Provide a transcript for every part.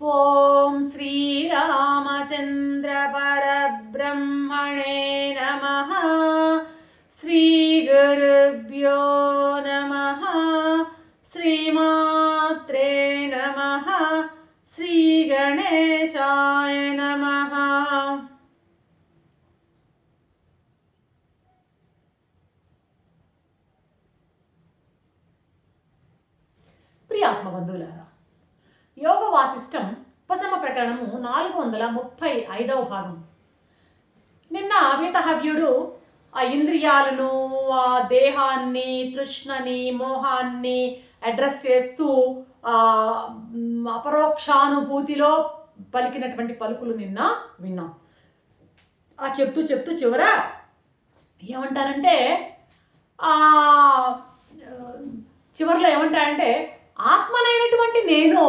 ॐ श्रीरामचन्द्रपरब्रह्मणे नमः श्रीगुरुभ्यो नमः श्रीमात्रे नमः श्रीगणेशाय नमः പ്രിയ ആത്മബന്ധുലാറാം యోగ వాసిష్టం ఉపశమ ప్రకరణము నాలుగు వందల ముప్పై ఐదవ భాగం. నిన్న వీతహవ్యుడు ఆ ఇంద్రియాలను ఆ దేహాన్ని తృష్ణని మోహాన్ని అడ్రస్ చేస్తూ ఆ అపరోక్షానుభూతిలో పలికినటువంటి పలుకులు నిన్న విన్నాం. ఆ చెప్తూ చెప్తూ చివర ఏమంటారంటే ఆ చివరిలో ఏమంటారంటే ఆత్మనైనటువంటి నేను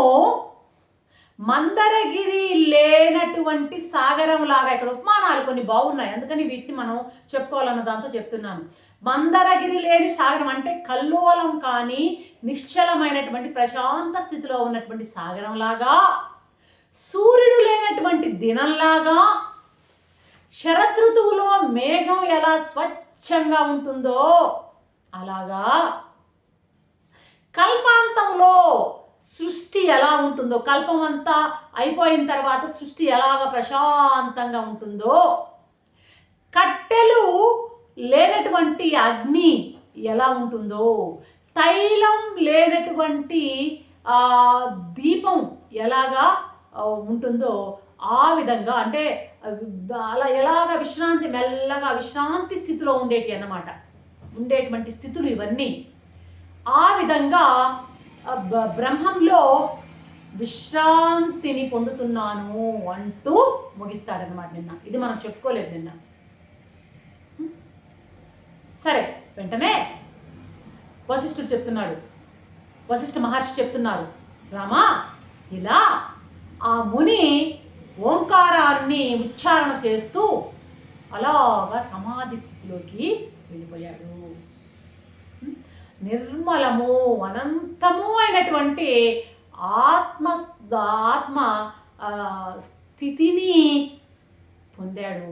మందరగిరి లేనటువంటి సాగరం లాగా ఇక్కడ ఉపమానాలు కొన్ని బాగున్నాయి. అందుకని వీటిని మనం చెప్పుకోవాలన్న దాంతో చెప్తున్నాను. మందరగిరి లేని సాగరం అంటే కల్లోలం కానీ నిశ్చలమైనటువంటి ప్రశాంత స్థితిలో ఉన్నటువంటి సాగరం లాగా సూర్యుడు లేనటువంటి దినంలాగా శరదృతువులో మేఘం ఎలా స్వచ్ఛంగా ఉంటుందో అలాగా కల్పాంతంలో సృష్టి ఎలా ఉంటుందో కల్పం అంతా అయిపోయిన తర్వాత సృష్టి ఎలాగ ప్రశాంతంగా ఉంటుందో కట్టెలు లేనటువంటి అగ్ని ఎలా ఉంటుందో తైలం లేనటువంటి దీపం ఎలాగా ఉంటుందో ఆ విధంగా అంటే అలా ఎలాగ విశ్రాంతి మెల్లగా విశ్రాంతి స్థితిలో ఉండేటి అన్నమాట. ఉండేటువంటి స్థితులు ఇవన్నీ. ఆ విధంగా బ్రహ్మంలో విశ్రాంతిని పొందుతున్నాను అంటూ ముగిస్తాడనమాట నిన్న. ఇది మనం చెప్పుకోలేదు నిన్న. సరే వెంటనే వశిష్ఠుడు చెప్తున్నాడు. వశిష్ఠ మహర్షి చెప్తున్నారు రామా ఇలా ఆ ముని ఓంకారాన్ని ఉచ్చారణ చేస్తూ అలాగా సమాధి స్థితిలోకి వెళ్ళిపోయాడు. నిర్మలము అనంతము అయినటువంటి ఆత్మ ఆత్మ స్థితిని పొందాడు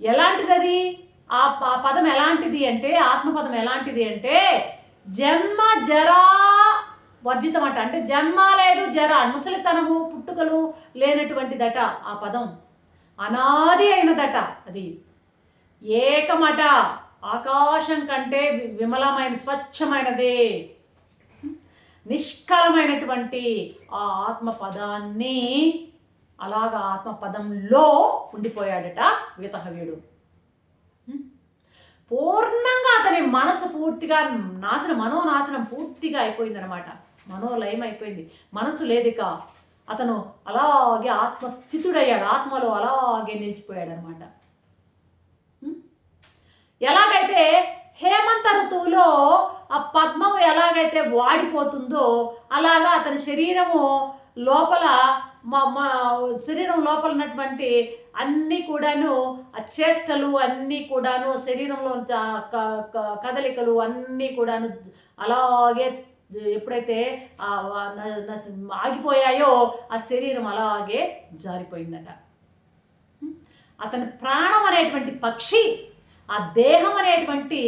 ఎలాంటిది అది ఆ ప- పదం ఎలాంటిది అంటే ఆత్మపదం ఎలాంటిది అంటే జన్మ జరా వర్జితం అంట అంటే జన్మ లేదు జర. ముసలితనము పుట్టుకలు లేనటువంటిదట ఆ పదం. అనాది అయినదట అది. ఏకమట. ఆకాశం కంటే విమలమైన స్వచ్ఛమైనదే. నిష్కలమైనటువంటి ఆ ఆత్మ పదాన్ని అలాగా ఆత్మ పదంలో ఉండిపోయాడట వీతహవ్యుడు. పూర్ణంగా అతని మనసు పూర్తిగా నాశనం మనోనాశనం పూర్తిగా అయిపోయిందనమాట మనోలయం అయిపోయింది. మనసు లేదిక అతను అలాగే ఆత్మస్థితుడయ్యాడు. ఆత్మలో అలాగే నిలిచిపోయాడు అనమాట ఎలాగైతే హేమంత ఋతువులో ఆ పద్మము ఎలాగైతే వాడిపోతుందో అలాగా అతని శరీరము లోపల మా మా శరీరం లోపల ఉన్నటువంటి అన్నీ కూడాను ఆ చేష్టలు అన్నీ కూడాను శరీరంలో క- క- కదలికలు అన్నీ కూడాను అలాగే ఎప్పుడైతే ఆగిపోయాయో ఆ శరీరం అలాగే జారిపోయిందట. అతని ప్రాణం అనేటువంటి పక్షి ఆ దేహం అనేటువంటి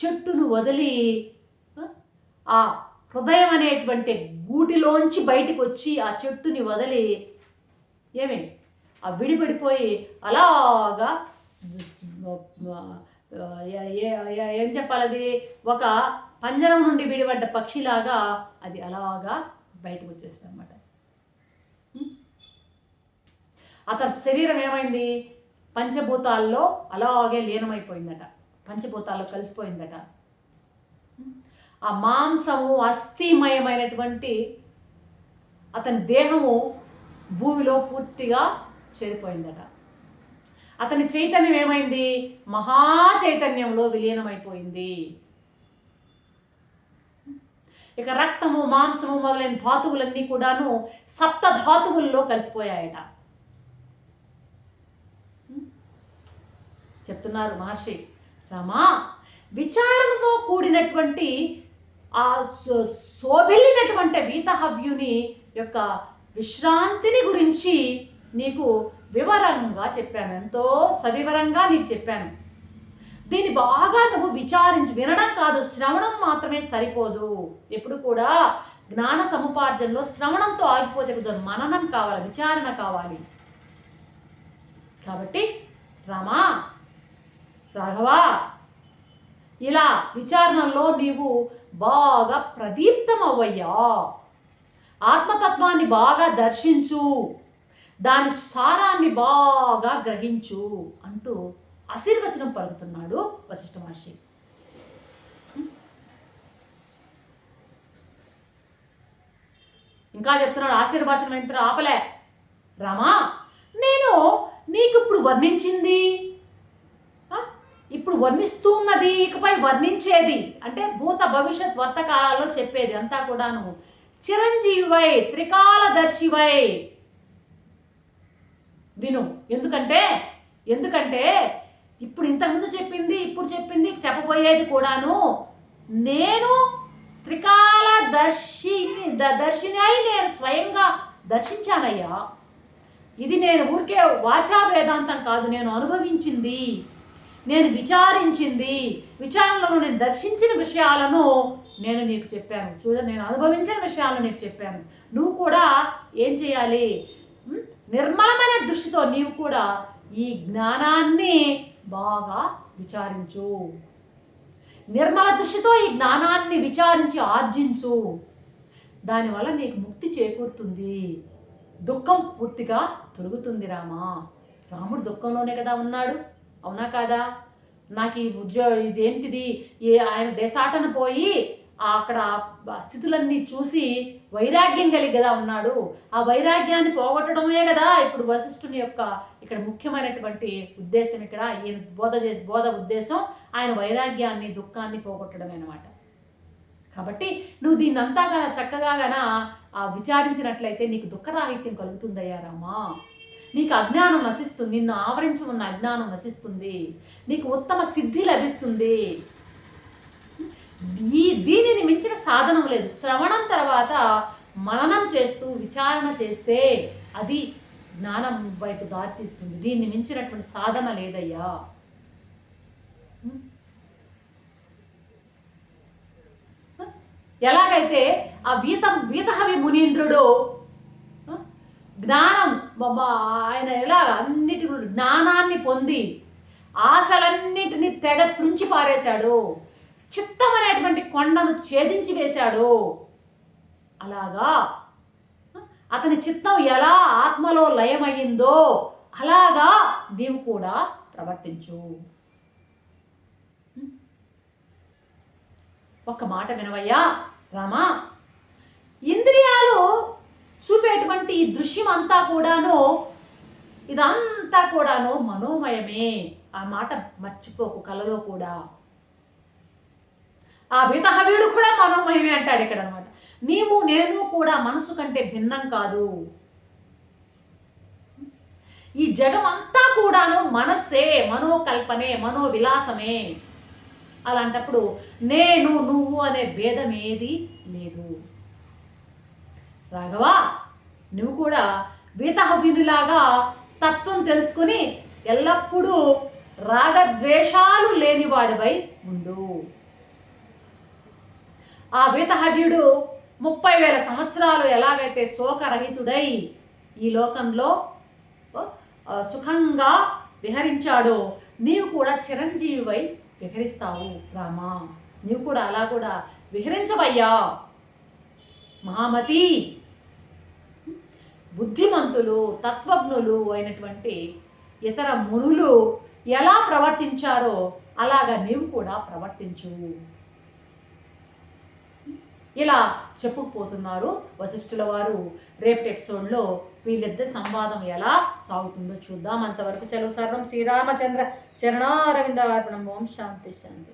చెట్టును వదిలి ఆ హృదయం అనేటువంటి గూటిలోంచి బయటికి వచ్చి ఆ చెట్టుని వదిలి ఏమి? ఆ విడిపడిపోయి అలాగా ఏం చెప్పాలది? ఒక పంజరం నుండి విడిపడ్డ పక్షిలాగా అది అలాగా బయటకు వచ్చేస్తుంది అనమాట అతని శరీరం ఏమైంది? పంచభూతాల్లో అలాగే లీనమైపోయిందట. పంచభూతాల్లో కలిసిపోయిందట. ఆ మాంసము అస్థిమయమైనటువంటి అతని దేహము భూమిలో పూర్తిగా చేరిపోయిందట అతని చైతన్యం ఏమైంది? మహా చైతన్యంలో విలీనమైపోయింది. ఇక రక్తము మాంసము మొదలైన ధాతువులన్నీ కూడాను సప్త ధాతువుల్లో కలిసిపోయాయట. చెప్తున్నారు మహర్షి. రామా విచారణతో కూడినటువంటి ఆ సో- శోభిల్లినటువంటి వీతహవ్యుని యొక్క విశ్రాంతిని గురించి నీకు వివరంగా చెప్పాను. ఎంతో సవివరంగా నీకు చెప్పాను. దీన్ని బాగా నువ్వు విచారించు వినడం కాదు శ్రవణం మాత్రమే సరిపోదు. ఎప్పుడు కూడా జ్ఞాన సముపార్జనలో శ్రవణంతో ఆగిపోతే కుదరదు. మననం కావాలి విచారణ కావాలి. కాబట్టి రామా రాఘవా ఇలా విచారణలో నీవు బాగా ప్రదీప్తమవ్వయ్యా. ఆత్మతత్వాన్ని బాగా దర్శించు దాని సారాన్ని బాగా గ్రహించు అంటూ ఆశీర్వచనం పలుకుతున్నాడు వశిష్ఠ మహర్షి. ఇంకా చెప్తున్నాడు ఆశీర్వచనం ఎంత ఆపలే. రామా నేను నీకు ఇప్పుడు వర్ణించింది ఇప్పుడు వర్ణిస్తూ ఉన్నది ఇకపై వర్ణించేది. అంటే భూత భవిష్యత్ వర్తకాలలో చెప్పేది అంతా కూడాను. చిరంజీవై త్రికాలదర్శివై. విను. ఎందుకంటే ఎందుకంటే ఇప్పుడు ఇంతకుముందు చెప్పింది ఇప్పుడు చెప్పింది చెప్పబోయేది కూడాను. నేను త్రికాల దర్శి ద- దర్శిని అయి నేను స్వయంగా దర్శించానయ్యా. ఇది నేను ఊరికే వాచా వేదాంతం కాదు నేను అనుభవించింది. నేను విచారించింది. విచారణలో నేను దర్శించిన విషయాలను నేను నీకు చెప్పాను. చూడ నేను అనుభవించిన విషయాలను నీకు చెప్పాను. నువ్వు కూడా ఏం చేయాలి? నిర్మలమైన దృష్టితో నీవు కూడా ఈ జ్ఞానాన్ని బాగా విచారించు. నిర్మల దృష్టితో ఈ జ్ఞానాన్ని విచారించి ఆర్జించు. దానివల్ల నీకు ముక్తి చేకూరుతుంది. దుఃఖం పూర్తిగా తొలుగుతుంది రామా. రాముడు దుఃఖంలోనే కదా ఉన్నాడు. అవునా కాదా? నాకు ఈ ఉద్యోగ ఇదేంటిది ఏ ఆయన దేశాటన పోయి అక్కడ స్థితులన్నీ చూసి వైరాగ్యం కలిగి కదా ఉన్నాడు. ఆ వైరాగ్యాన్ని పోగొట్టడమే కదా ఇప్పుడు వశిష్ఠుని యొక్క ఇక్కడ ముఖ్యమైనటువంటి ఉద్దేశం ఇక్కడ. ఈయన బోధ చేసి బోధ ఉద్దేశం ఆయన వైరాగ్యాన్ని దుఃఖాన్ని పోగొట్టడమే అనమాట కాబట్టి నువ్వు దీన్ని అంతా చక్కగా కన ఆ విచారించినట్లయితే నీకు దుఃఖరాహిత్యం కలుగుతుందయ్యా రామా? నీకు అజ్ఞానం నశిస్తుంది నిన్ను ఆవరించి ఉన్న అజ్ఞానం నశిస్తుంది నీకు ఉత్తమ సిద్ధి లభిస్తుంది. ఈ దీనిని మించిన సాధనం లేదు. శ్రవణం తర్వాత మననం చేస్తూ విచారణ చేస్తే అది జ్ఞానం వైపు దారితీస్తుంది. దీన్ని మించినటువంటి సాధన లేదయ్యా. ఎలాగైతే ఆ వీత వీతహవి మునీంద్రుడు జ్ఞానం బాబా ఆయన ఎలా అన్నిటి జ్ఞానాన్ని పొంది ఆశలన్నిటినీ తెగ త్రుంచి పారేశాడు. చిత్తం అనేటువంటి కొండను ఛేదించి వేశాడు. అలాగా? అతని చిత్తం ఎలా ఆత్మలో లయమయ్యిందో అలాగా నీవు కూడా ప్రవర్తించు. ఒక్క మాట వినవయ్యా రామా చూపేటువంటి ఈ దృశ్యం అంతా కూడాను ఇదంతా కూడాను మనోమయమే. ఆ మాట మర్చిపోకు కలలో కూడా. ఆ వితహవీడు కూడా మనోమయమే అంటాడు ఇక్కడ అనమాట నీవు నేను కూడా మనసు కంటే భిన్నం కాదు. ఈ జగం అంతా కూడాను మనస్సే మనోకల్పనే మనోవిలాసమే. అలాంటప్పుడు నేను నువ్వు అనే భేదం ఏది లేదు. రాఘవా నువ్వు కూడా వీతహవినులాగా తత్వం తెలుసుకుని ఎల్లప్పుడూ రాగద్వేషాలు లేనివాడివై ఉండు. ఆ వీతహవ్యుడు ముప్పై వేల సంవత్సరాలు ఎలాగైతే శోకరహితుడై ఈ లోకంలో సుఖంగా విహరించాడో నీవు కూడా చిరంజీవివై విహరిస్తావు రామా. నీవు కూడా అలా కూడా విహరించవయ్యా. మహామతి బుద్ధిమంతులు తత్వజ్ఞులు అయినటువంటి ఇతర మునులు ఎలా ప్రవర్తించారో అలాగా నీవు కూడా ప్రవర్తించు. ఇలా చెప్పుకుపోతున్నారు వశిష్ఠుల వారు. రేపటి ఎపిసోడ్లో వీళ్ళిద్దరి సంవాదం ఎలా సాగుతుందో చూద్దాం. అంతవరకు సెలవు సర్వం శ్రీరామచంద్ర చరణారవింద ఓం శాంతి శాంతి.